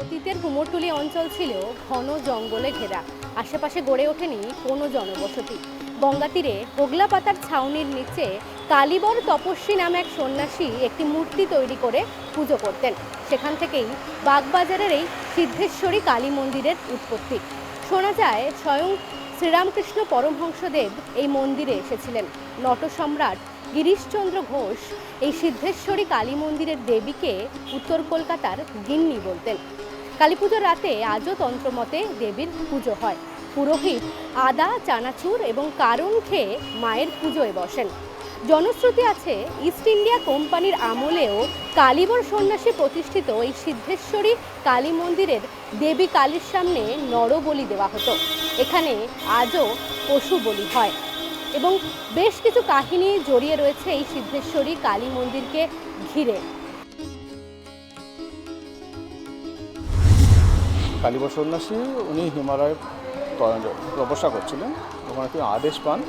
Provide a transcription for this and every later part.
অতীতের কুমোরটুলি অঞ্চল ছিল ঘন জঙ্গলে ঘেরা। আশেপাশে গড়ে ওঠেনি কোনো জনবসতি। গঙ্গা তীরে হোগলা পাতার ছাউনির নিচে কালীবর তপস্বী নামে এক সন্ন্যাসী একটি মূর্তি তৈরি করে পুজো করতেন। সেখান থেকেই বাগবাজারের এই সিদ্ধেশ্বরী কালী মন্দিরের উৎপত্তি। শোনা যায়, স্বয়ং শ্রীরামকৃষ্ণ পরমহংসদেব এই মন্দিরে এসেছিলেন। নটসম্রাট গিরিশচন্দ্র ঘোষ এই সিদ্ধেশ্বরী কালী মন্দিরের দেবীকে উত্তর কলকাতার গিন্নি বলতেন। কালী পুজোর রাতে আজও তন্ত্রমতে দেবীর পুজো হয়। পুরোহিত আদা, চানাচুর এবং কারণ খেয়ে মায়ের পুজোয় বসেন। জনশ্রুতি আছে, ইস্ট ইন্ডিয়া কোম্পানির আমলেও কালীবর সন্ন্যাসী প্রতিষ্ঠিত এই সিদ্ধেশ্বরী কালী মন্দিরের দেবী কালীর সামনে নরবলি দেওয়া হতো। এখানে আজও পশু বলি হয়। এবং বেশ কিছু কাহিনী জড়িয়ে রয়েছে এই সিদ্ধেশ্বরী কালী মন্দিরকে ঘিরে। কালীবর সন্ন্যাসী উনি হিমালয়ে ত- তপস্যা করছিলেন। ওখানে তিনি আদেশ পান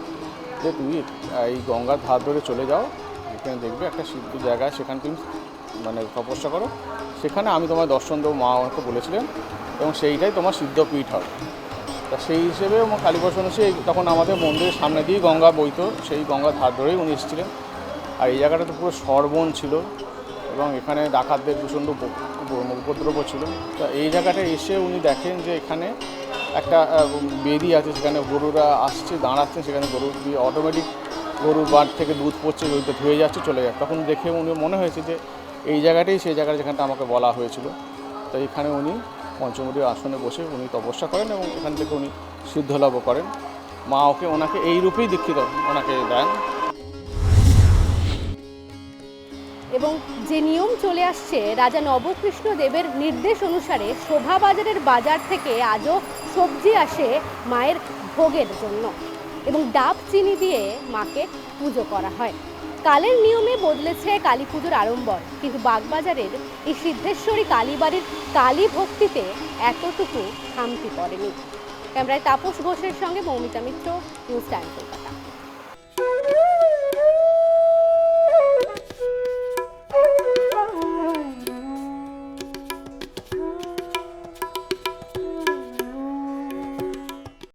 যে তুমি এই গঙ্গার ধার ধরে চলে যাও। এখানে দেখবে একটা সিদ্ধ জায়গায় সেখানে তুমি মানে তপস্যা করো। সেখানে আমি তোমার দর্শন দেবো, মা আমাকে বলেছিলেন এবং সেইটাই তোমার সিদ্ধ সিদ্ধপীঠ হবে। তা সেই হিসেবে আমার কালীবর সন্ন্যাসী তখন আমাদের মন্দিরের সামনে দিয়েই গঙ্গা বইতো, সেই গঙ্গার ধার ধরেই উনি এসেছিলেন। আর এই জায়গাটা তো পুরো সর্বণ ছিল এবং এখানে ডাকাতদের প্রচণ্ড উপ- উপ- উপদ্রব ছিল। তা এই জায়গাটা এসে উনি দেখেন যে এখানে একটা বেদি আছে, সেখানে গরুরা আসছে, দাঁড়াচ্ছে, সেখানে গরু দিয়ে অটোমেটিক গরুর বাট থেকে দুধ পড়ছে দুধটা ধুয়ে যাচ্ছে, চলে যাচ্ছে। তখন দেখে উনি মনে হয়েছে যে এই জায়গাটাই সেই জায়গাটা যেখানটা আমাকে বলা হয়েছিল। তো এখানে উনি পঞ্চমুড়ির আসনে বসে উনি তপস্যা করেন এবং এখান থেকে উনি সিদ্ধলাভ করেন। মা ওকে ওনাকে এই রূপেই দীক্ষিত, ওনাকে দেন। এবং যে নিয়ম চলে আসছে, রাজা নবকৃষ্ণ দেবের নির্দেশ অনুসারে শোভাবাজারের বাজার থেকে আজও সবজি আসে মায়ের ভোগের জন্য এবং ডাব চিনি দিয়ে মাকে পুজো করা হয়। কালের নিয়মে বদলেছে কালী পুজোর আড়ম্বর। কিন্তু বাগবাজারের এই সিদ্ধেশ্বরী কালীবাড়ির কালী ভক্তিতে এতটুকু খামতি পড়েনি। ক্যামেরায় তাপস ঘোষের সঙ্গে মৌমিতা মিত্র, নিউজ টাইম কলকাতা।